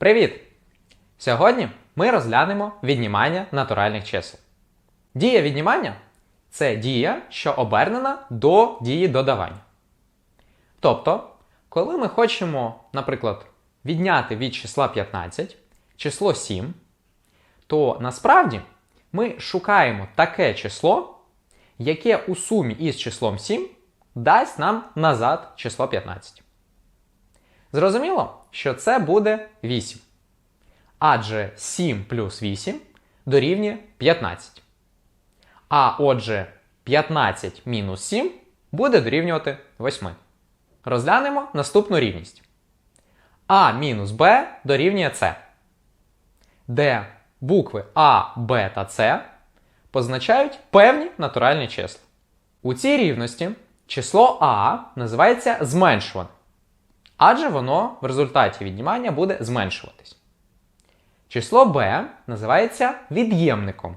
Привіт! Сьогодні ми розглянемо віднімання натуральних чисел. Дія віднімання це дія, що обернена до дії додавання. Тобто, коли ми хочемо, наприклад, відняти від числа 15 число 7, то насправді ми шукаємо таке число, яке у сумі із числом 7 дасть нам назад число 15. Зрозуміло, що це буде 8. Адже 7 плюс 8 дорівнює 15. А отже, 15 мінус 7 буде дорівнювати 8. Розглянемо наступну рівність. А мінус Б дорівнює С, де букви А, Б та С позначають певні натуральні числа. У цій рівності число А називається зменшуваним, адже воно в результаті віднімання буде зменшуватись. Число b називається від'ємником,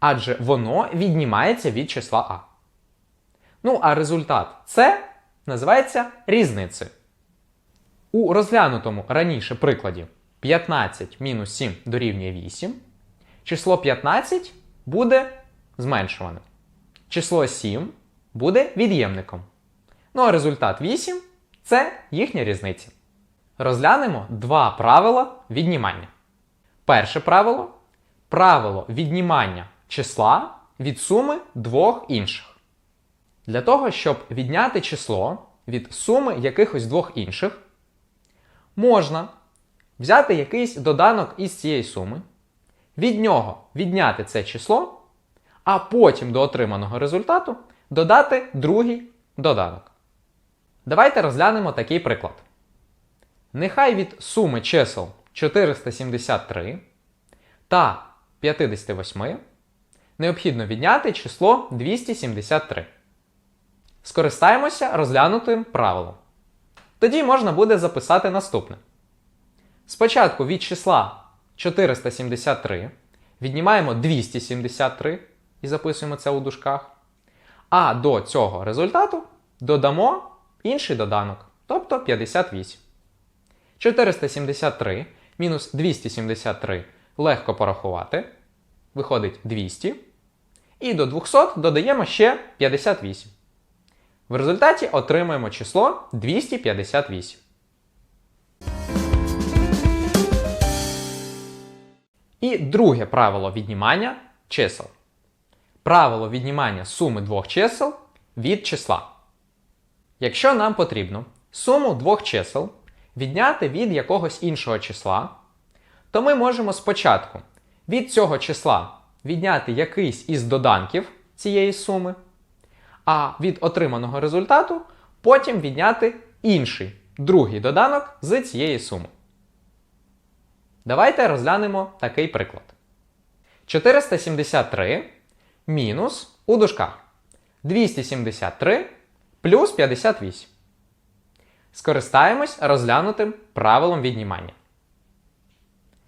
адже воно віднімається від числа А. Ну а результат С називається різницею. У розглянутому раніше прикладі 15 мінус 7 дорівнює 8, число 15 буде зменшуваним. Число 7 буде від'ємником. Ну а результат 8 це їхня різниця. Розглянемо два правила віднімання. Перше правило правило віднімання числа від суми двох інших. Для того, щоб відняти число від суми якихось двох інших, можна взяти якийсь доданок із цієї суми, від нього відняти це число, а потім до отриманого результату додати другий доданок. Давайте розглянемо такий приклад. Нехай від суми чисел 473 та 58 необхідно відняти число 273. Скористаємося розглянутим правилом. Тоді можна буде записати наступне. Спочатку від числа 473 віднімаємо 273 і записуємо це у дужках. А до цього результату додамо інший доданок, тобто 58. 473 мінус 273 легко порахувати. Виходить 200. І до 200 додаємо ще 58. В результаті отримаємо число 258. І друге правило віднімання чисел. Правило віднімання суми двох чисел від числа. Якщо нам потрібно суму двох чисел відняти від якогось іншого числа, то ми можемо спочатку від цього числа відняти якийсь із доданків цієї суми, а від отриманого результату потім відняти інший другий доданок з цієї суми. Давайте розглянемо такий приклад. 473 мінус у дужках 273 плюс 58. Скористаємось розглянутим правилом віднімання.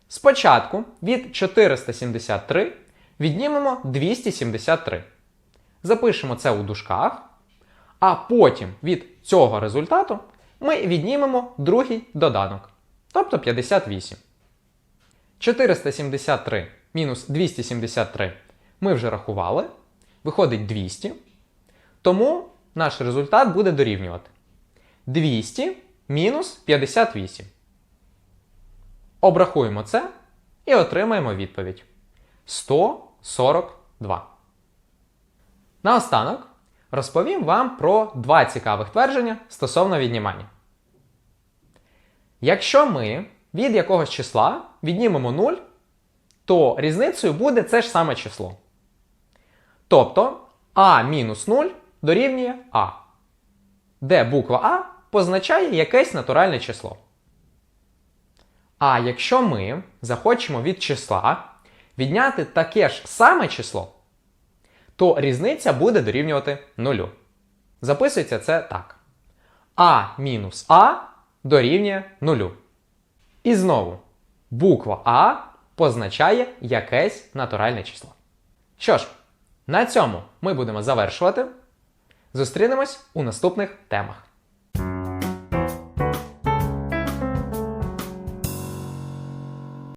Спочатку від 473 віднімемо 273. Запишемо це у дужках. А потім від цього результату ми віднімемо другий доданок, тобто 58. 473 мінус 273 ми вже рахували. Виходить 200. Тому наш результат буде дорівнювати 200 мінус 58. Обрахуємо це і отримаємо відповідь 142. Наостанок розповім вам про два цікавих твердження стосовно віднімання. Якщо ми від якогось числа віднімемо 0, то різницею буде це ж саме число. Тобто а мінус 0 дорівнює А, де буква А позначає якесь натуральне число. А якщо ми захочемо від числа відняти таке ж саме число, то різниця буде дорівнювати 0. Записується це так. А мінус А дорівнює 0. І знову буква А позначає якесь натуральне число. Що ж, на цьому ми будемо завершувати. Зустрінемось у наступних темах.